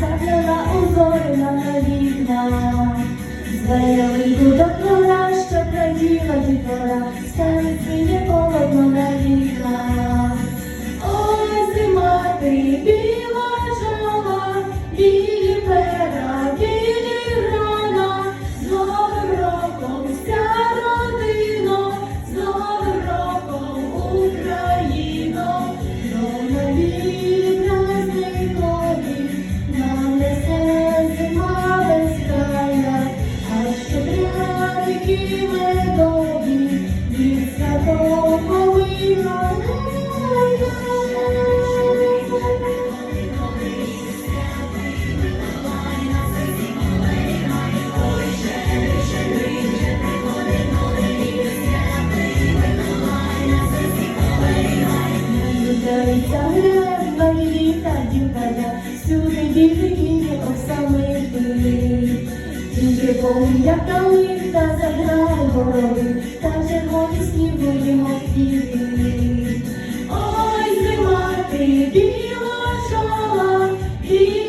Загнала узори на вікна, зберегла Сюди діти, діти, ось саме ти, тільки полум'я та городи, там червоні будем квіти. Ой, зима ти біла чола, біла.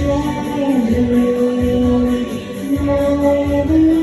dragon blue, now